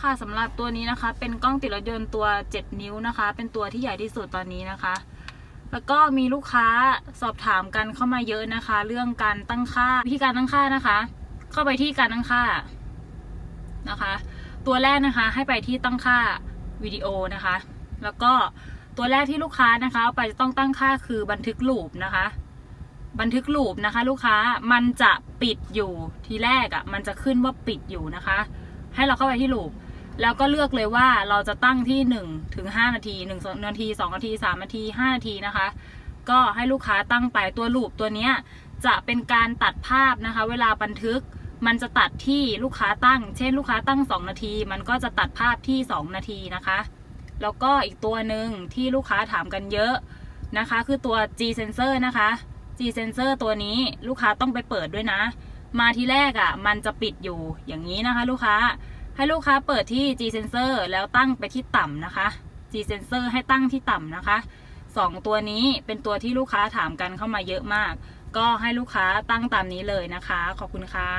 ค่ะสำหรับตัวนี้นะคะ เป็นกล้องติดรถยนต์ตัว 7 นิ้วนะคะ เป็นตัวที่ใหญ่ที่สุดตอนนี้นะคะ แล้วก็มีลูกค้าสอบถามกันเข้ามาเยอะนะคะ เรื่องการตั้งค่าวิธีการตั้งค่านะคะ เข้าไปที่การตั้งค่านะคะ ตัวแรกนะคะให้ไปที่ตั้งค่าวิดีโอนะคะ แล้วก็ตัวแรกที่ลูกค้านะคะเอาไปจะต้องตั้งค่าคือบันทึกลูปนะคะ บันทึกลูปนะคะ ลูกค้ามันจะปิดอยู่ทีแรกอะ่ะมันจะขึ้นว่าปิดอยู่นะคะ ให้เราเข้าไปที่ลูปแล้วก็เลือกเลยว่าเราจะตั้งที่1ถึง5นาที1นาที2นาที3นาที5นาทีนะคะ ก็ให้ลูกค้าตั้งไปตัวลูปตัวเนี้ยจะเป็นการตัดภาพนะคะ เวลาบันทึกมันจะตัดที่ลูกค้าตั้ง เช่นลูกค้าตั้ง 2 นาที มันก็จะตัดภาพที่ 2 นาทีนะคะ แล้วก็อีกตัวหนึ่งที่ลูกค้าถามกันเยอะนะคะ คือตัว G sensor นะคะ G sensor ตัวนี้ลูกค้าต้องไปเปิดด้วยนะ มาที่แรกอะ่ะ มันจะปิดอยู่อย่างนี้นะคะ ลูกค้าให้ลูกค้าเปิดที่ G sensor แล้วตั้งไปที่ต่ำนะคะ G sensor ให้ตั้งที่ต่ำนะคะสองตัวนี้เป็นตัวที่ลูกค้าถามกันเข้ามาเยอะมาก ก็ให้ลูกค้าตั้งตามนี้เลยนะคะ ขอบคุณค่ะ